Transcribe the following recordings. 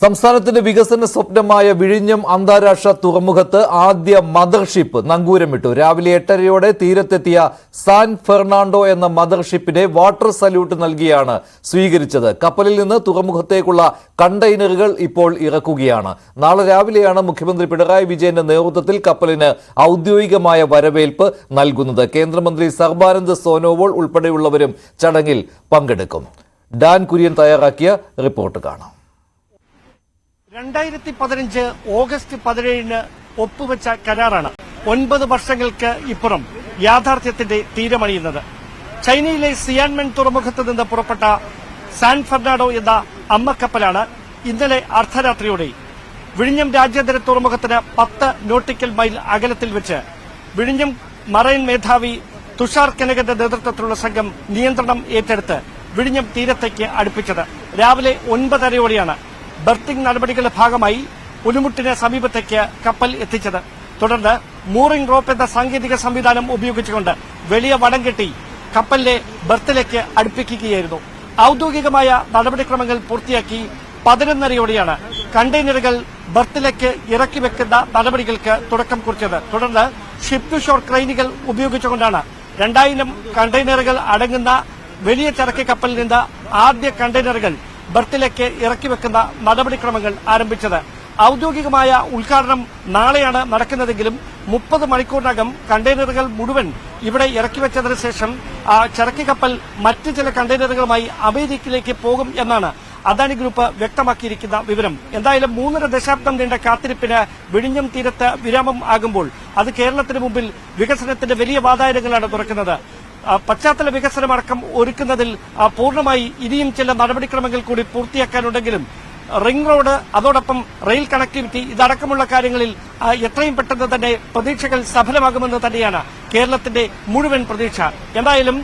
സംസ്ഥാനത്തിന്റെ വികസന സ്വപ്നമായ വിഴിഞ്ഞം അന്താരാഷ്ട്ര തുറമുഖത്ത് ആദ്യ മദർഷിപ്പ് നങ്കൂരമിട്ടു. രാവിലെ എട്ടരയോടെ തീരത്തെത്തിയ സാൻ ഫെർണാണ്ടോ എന്ന മദർഷിപ്പിനെ വാട്ടർ സല്യൂട്ട് നൽകിയാണ് സ്വീകരിച്ചത്. കപ്പലിൽ നിന്ന് തുറമുഖത്തേക്കുള്ള കണ്ടെയ്നറുകൾ ഇപ്പോൾ ഇറക്കുകയാണ്. നാളെ രാവിലെയാണ് മുഖ്യമന്ത്രി പിണറായി വിജയന്റെ നേതൃത്വത്തിൽ കപ്പലിന് ഔദ്യോഗികമായ വരവേൽപ്പ് നൽകുന്നത്. കേന്ദ്രമന്ത്രി സർബാനന്ദ് സോനോവോൾ ഉൾപ്പെടെയുള്ളവരും ചടങ്ങിൽ പങ്കെടുക്കും. ഡാൻ കുര്യൻ തയ്യാറാക്കിയ റിപ്പോർട്ട് കാണാം. രണ്ടായിരത്തി പതിനഞ്ച് ഓഗസ്റ്റ് പതിനേഴിന് ഒപ്പുവെച്ച കരാറാണ് ഒൻപത് വർഷങ്ങൾക്ക് ഇപ്പുറം യാഥാർത്ഥ്യത്തിന്റെ തീരമണിയുന്നത്. ചൈനയിലെ സിയാൻമെൻ തുറമുഖത്ത് നിന്ന് പുറപ്പെട്ട സാൻ ഫെർണാഡോ എന്ന അമ്മക്കപ്പലാണ് ഇന്നലെ അർദ്ധരാത്രിയോടെ വിഴിഞ്ഞം രാജ്യാന്തര തുറമുഖത്തിന് പത്ത് നോട്ടിക്കൽ മൈൽ അകലത്തിൽ വെച്ച് വിഴിഞ്ഞം മറൈൻ മേധാവി തുഷാർ കനകന്റെ നേതൃത്വത്തിലുള്ള സംഘം നിയന്ത്രണം ഏറ്റെടുത്ത് വിഴിഞ്ഞം തീരത്തേക്ക് അടുപ്പിച്ചത്. രാവിലെ ഒൻപതരയോടെയാണ് ബർത്തിംഗ് നടപടികളുടെ ഭാഗമായി പുലിമുട്ടിന് സമീപത്തേക്ക് കപ്പൽ എത്തിച്ചത്. തുടർന്ന് മൂറിംഗ് റോപ്പ് എന്ന സാങ്കേതിക സംവിധാനം ഉപയോഗിച്ചുകൊണ്ട് വലിയ വടം കെട്ടി കപ്പലിനെ ബർത്തിലേക്ക് അടുപ്പിക്കുകയായിരുന്നു. ഔദ്യോഗികമായ നടപടിക്രമങ്ങൾ പൂർത്തിയാക്കി പതിനൊന്നരയോടെയാണ് കണ്ടെയ്നറുകൾ ബർത്തിലേക്ക് ഇറക്കി വെക്കുന്ന നടപടികൾക്ക് തുടക്കം കുറിച്ചത്. തുടർന്ന് ഷിപ്പ് ടു ഷോർ ക്രെയിനുകൾ ഉപയോഗിച്ചുകൊണ്ടാണ് രണ്ടായിരം കണ്ടെയ്നറുകൾ അടങ്ങുന്ന വലിയ ചരക്ക് കപ്പലിൽ നിന്ന് ആദ്യ കണ്ടെയ്നറുകൾ ബർത്തിലേക്ക് ഇറക്കി വെക്കുന്ന നടപടിക്രമങ്ങൾ ആരംഭിച്ചത്. ഔദ്യോഗികമായ ഉദ്ഘാടനം നാളെയാണ് നടക്കുന്നതെങ്കിലും മുപ്പത് മണിക്കൂറിനകം കണ്ടെയ്നറുകൾ മുഴുവൻ ഇവിടെ ഇറക്കി വെച്ചതിന് ശേഷം ചരക്ക് കപ്പൽ മറ്റ് ചില കണ്ടെയ്നറുകളുമായി അമേരിക്കയിലേക്ക് പോകും എന്നാണ് അദാനി ഗ്രൂപ്പ് വ്യക്തമാക്കിയിരിക്കുന്ന വിവരം. എന്തായാലും മൂന്നര ദശാബ്ദം നീണ്ട കാത്തിരിപ്പിന് വിഴിഞ്ഞം തീരത്ത് വിരാമം ആകുമ്പോൾ അത് കേരളത്തിന് മുമ്പിൽ വികസനത്തിന്റെ വലിയ വാതായനങ്ങളാണ് തുറക്കുന്നത്. പശ്ചാത്തല വികസനമടക്കം ഒരുക്കുന്നതിൽ പൂർണമായി ഇനിയും ചില നടപടിക്രമങ്ങൾ കൂടി പൂർത്തിയാക്കാനുണ്ടെങ്കിലും റിംഗ് റോഡ് അതോടൊപ്പം റെയിൽ കണക്ടിവിറ്റി ഇതടക്കമുള്ള കാര്യങ്ങളിൽ എത്രയും പെട്ടെന്ന് തന്നെ പ്രതീക്ഷകൾ സഫലമാകുമെന്ന് തന്നെയാണ് കേരളത്തിന്റെ മുഴുവൻ പ്രതീക്ഷ. എന്തായാലും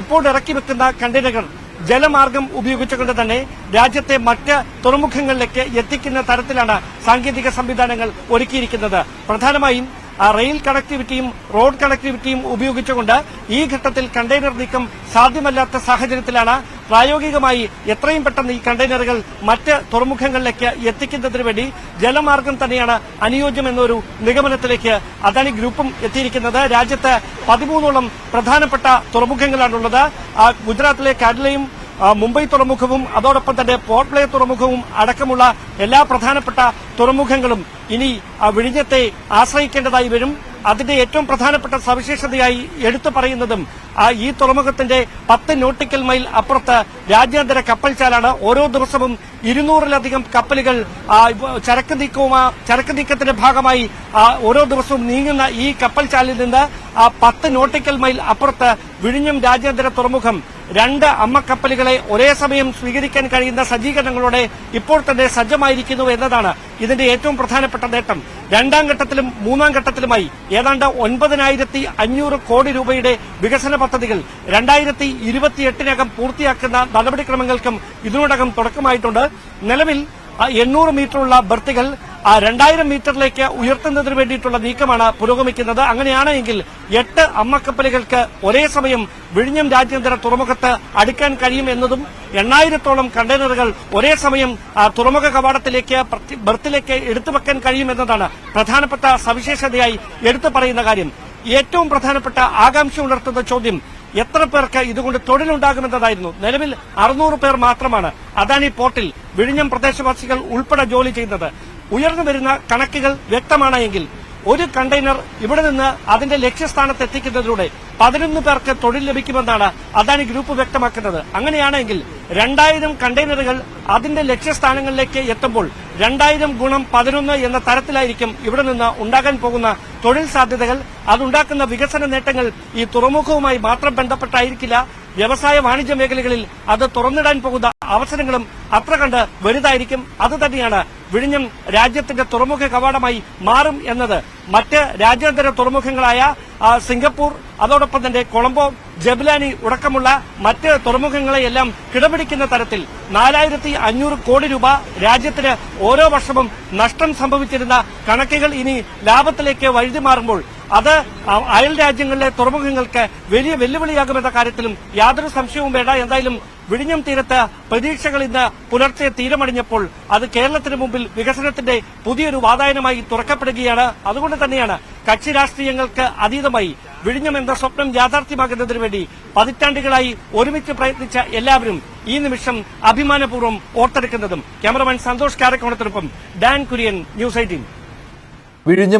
ഇപ്പോൾ ഇറക്കി വെക്കുന്ന കണ്ടെയ്നറുകൾ ജലമാർഗം ഉപയോഗിച്ചുകൊണ്ട് തന്നെ രാജ്യത്തെ മറ്റ് തുറമുഖങ്ങളിലേക്ക് എത്തിക്കുന്ന തരത്തിലാണ് സാങ്കേതിക സംവിധാനങ്ങൾ ഒരുക്കിയിരിക്കുന്നത്. പ്രധാനമായും റെയിൽ കണക്ടിവിറ്റിയും റോഡ് കണക്ടിവിറ്റിയും ഉപയോഗിച്ചുകൊണ്ട് ഈ ഘട്ടത്തിൽ കണ്ടെയ്നർ നീക്കം സാധ്യമല്ലാത്ത സാഹചര്യത്തിലാണ് പ്രായോഗികമായി എത്രയും പെട്ടെന്ന് ഈ കണ്ടെയ്നറുകൾ മറ്റ് തുറമുഖങ്ങളിലേക്ക് എത്തിക്കുന്നതിന് വേണ്ടി ജലമാർഗം തന്നെയാണ് അനുയോജ്യമെന്നൊരു നിഗമനത്തിലേക്ക് അദാനി ഗ്രൂപ്പും എത്തിയിരിക്കുന്നത്. രാജ്യത്ത് പതിമൂന്നോളം പ്രധാനപ്പെട്ട തുറമുഖങ്ങളാണുള്ളത്. ആ, ഗുജറാത്തിലെ കാഡ്ലയും ആ, മുംബൈ തുറമുഖവും അതോടൊപ്പം തന്നെ പോർട്ട് തുറമുഖവും അടക്കമുള്ള എല്ലാ പ്രധാനപ്പെട്ട തുറമുഖങ്ങളും ഇനി ആ, വിഴിഞ്ഞത്തെ ആശ്രയിക്കേണ്ടതായി വരും. അതിന്റെ ഏറ്റവും പ്രധാനപ്പെട്ട സവിശേഷതയായി എടുത്തു പറയുന്നതും ആ, ഈ തുറമുഖത്തിന്റെ പത്ത് നോട്ടിക്കൽ മൈൽ അപ്പുറത്ത് രാജ്യാന്തര കപ്പൽ ചാലാണ് ഓരോ ദിവസവും ഇരുന്നൂറിലധികം കപ്പലുകൾ ചരക്ക് നീക്കവുമാ ചരക്ക് നീക്കത്തിന്റെ ഭാഗമായി ഓരോ ദിവസവും നീങ്ങുന്ന ഈ കപ്പൽ ചാലിൽ നിന്ന് ആ പത്ത് നോട്ടിക്കൽ മൈൽ അപ്പുറത്ത് വിഴിഞ്ഞം രാജ്യാന്തര തുറമുഖം രണ്ട് അമ്മക്കപ്പലുകളെ ഒരേ സമയം സ്വീകരിക്കാൻ കഴിയുന്ന സജ്ജീകരണങ്ങളോടെ ഇപ്പോൾ തന്നെ സജ്ജമായിരിക്കുന്നു എന്നതാണ് ഇതിന്റെ ഏറ്റവും പ്രധാനപ്പെട്ട നേട്ടം. രണ്ടാം ഘട്ടത്തിലും മൂന്നാം ഘട്ടത്തിലുമായി ഏതാണ്ട് ഒൻപതിനായിരത്തി അഞ്ഞൂറ് കോടി രൂപയുടെ വികസന പദ്ധതികൾ രണ്ടായിരത്തി ഇരുപത്തിയെട്ടിനകം പൂർത്തിയാക്കുന്ന നടപടിക്രമങ്ങൾക്കും ഇതിനോടകം തുടക്കമായിട്ടുണ്ട്. നിലവിൽ എണ്ണൂറ് മീറ്ററുള്ള ബർത്തികൾ രണ്ടായിരം മീറ്ററിലേക്ക് ഉയർത്തുന്നതിന് വേണ്ടിയിട്ടുള്ള നീക്കമാണ് പുരോഗമിക്കുന്നത്. അങ്ങനെയാണെങ്കിൽ എട്ട് അമ്മക്കപ്പലുകൾക്ക് ഒരേ സമയം വിഴിഞ്ഞം രാജ്യാന്തര തുറമുഖത്ത് അടുക്കാൻ കഴിയും എന്നതും എണ്ണായിരത്തോളം കണ്ടെയ്നറുകൾ ഒരേ സമയം തുറമുഖ കവാടത്തിലേക്ക് ബർത്തിലേക്ക് എടുത്തു വെക്കാൻ കഴിയുമെന്നതാണ് പ്രധാനപ്പെട്ട സവിശേഷതയായി എടുത്തു പറയുന്ന കാര്യം. ഏറ്റവും പ്രധാനപ്പെട്ട ആകാംക്ഷ ഉണർത്തുന്ന ചോദ്യം എത്ര പേർക്ക് ഇതുകൊണ്ട് തൊഴിലുണ്ടാകുമെന്നതായിരുന്നു. നിലവിൽ അറുന്നൂറ് പേർ മാത്രമാണ്. അദാനി പോർട്ടിൽ വിഴിഞ്ഞം പ്രദേശവാസികൾ ഉൾപ്പെടെ ജോലി ചെയ്യുന്നത്. ഉയർന്നു വരുന്ന കണക്കുകൾ വ്യക്തമാണ് എങ്കിൽ ഒരു കണ്ടെയ്നർ ഇവിടെ നിന്ന് അതിന്റെ ലക്ഷ്യസ്ഥാനത്ത് എത്തിക്കുന്നതിലൂടെ പതിനൊന്ന് പേർക്ക് തൊഴിൽ ലഭിക്കുമെന്നാണ് അദാനി ഗ്രൂപ്പ് വ്യക്തമാക്കുന്നത്. അങ്ങനെയാണെങ്കിൽ രണ്ടായിരം കണ്ടെയ്നറുകൾ അതിന്റെ ലക്ഷ്യസ്ഥാനങ്ങളിലേക്ക് എത്തുമ്പോൾ രണ്ടായിരം ഗുണം പതിനൊന്ന് എന്ന തരത്തിലായിരിക്കും ഇവിടെ നിന്ന് ഉണ്ടാകാൻ പോകുന്ന തൊഴിൽ സാധ്യതകൾ. അതുണ്ടാക്കുന്ന വികസന നേട്ടങ്ങൾ ഈ തുറമുഖവുമായി മാത്രം ബന്ധപ്പെട്ടായിരിക്കില്ല. വ്യവസായ വാണിജ്യ മേഖലകളിൽ അത് തുറന്നിടാൻ പോകുന്ന അവസരങ്ങളും അത്ര കണ്ട് വലുതായിരിക്കും. അത് തന്നെയാണ് വിഴിഞ്ഞം രാജ്യത്തിന്റെ തുറമുഖ കവാടമായി മാറും എന്നത്. മറ്റ് രാജ്യാന്തര തുറമുഖങ്ങളായ സിംഗപ്പൂർ അതോടൊപ്പം തന്നെ കൊളംബോ ജബ്ലാനി ഉടക്കമുള്ള മറ്റ് തുറമുഖങ്ങളെയെല്ലാം കിടപിടിക്കുന്ന തരത്തിൽ നാലായിരത്തി അഞ്ഞൂറ് കോടി രൂപ രാജ്യത്തിന് ഓരോ വർഷവും നഷ്ടം സംഭവിച്ചിരുന്ന കണക്കുകൾ ഇനി ലാഭത്തിലേക്ക് വഴുതി മാറുമ്പോൾ അത് അയൽ രാജ്യങ്ങളിലെ തുറമുഖങ്ങൾക്ക് വലിയ വെല്ലുവിളിയാകുമെന്ന കാര്യത്തിലും യാതൊരു സംശയവും വേണ്ട. എന്തായാലും വിഴിഞ്ഞം തീരത്ത് പ്രതീക്ഷകൾ ഇന്ന് പുലർച്ചെ തീരമണിഞ്ഞപ്പോൾ അത് കേരളത്തിന് മുമ്പിൽ വികസനത്തിന്റെ പുതിയൊരു വാതായനമായി തുറക്കപ്പെടുകയാണ്. അതുകൊണ്ട് തന്നെയാണ് കക്ഷി രാഷ്ട്രീയങ്ങൾക്ക് അതീതമായി വിഴിഞ്ഞം എന്ന സ്വപ്നം യാഥാർത്ഥ്യമാക്കുന്നതിന് വേണ്ടി പതിറ്റാണ്ടുകളായി ഒരുമിച്ച് പ്രയത്നിച്ച എല്ലാവരും ഈ നിമിഷം അഭിമാനപൂർവം ഓർത്തെടുക്കുന്നതും. ക്യാമറമാൻ സന്തോഷ് കാരക്കോണത്തിനൊപ്പം ഡാൻ കുര്യൻ ന്യൂസ് എയ്റ്റീൻ. വിഴിഞ്ഞം